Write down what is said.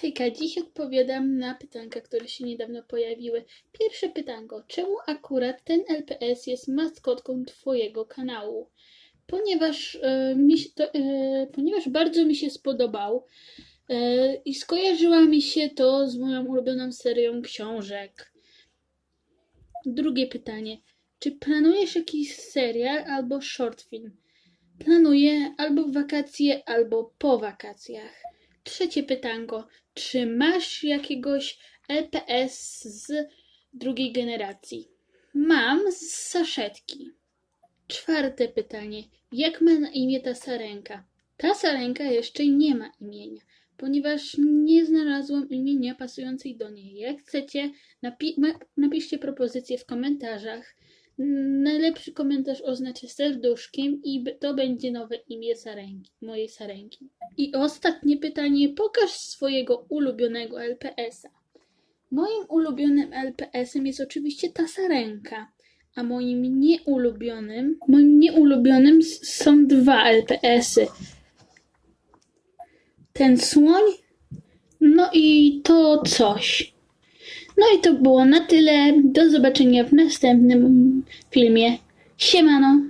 Hejka, dziś odpowiadam na pytanka, które się niedawno pojawiły. Pierwsze pytanko. Czemu akurat ten LPS jest maskotką Twojego kanału? Ponieważ, e, mi to, e, ponieważ bardzo mi się spodobał e, i skojarzyła mi się to z moją ulubioną serią książek. Drugie pytanie. Czy planujesz jakiś serial albo short film? Planuję albo w wakacje, albo po wakacjach. Trzecie pytanko. Czy masz jakiegoś LPS z drugiej generacji? Mam z saszetki. Czwarte pytanie. Jak ma na imię ta sarenka? Ta sarenka jeszcze nie ma imienia, ponieważ nie znalazłam imienia pasującej do niej. Jak chcecie, napi- napiszcie propozycje w komentarzach. Najlepszy komentarz oznaczę serduszkiem i to będzie nowe imię sarenki, mojej sarenki. I ostatnie pytanie. Pokaż swojego ulubionego LPS-a. Moim ulubionym LPS-em jest oczywiście ta sarenka, a moim nieulubionym, moim nieulubionym są dwa LPS-y. Ten słoń, no i to coś. No i to było na tyle. Do zobaczenia w następnym filmie. Siemano!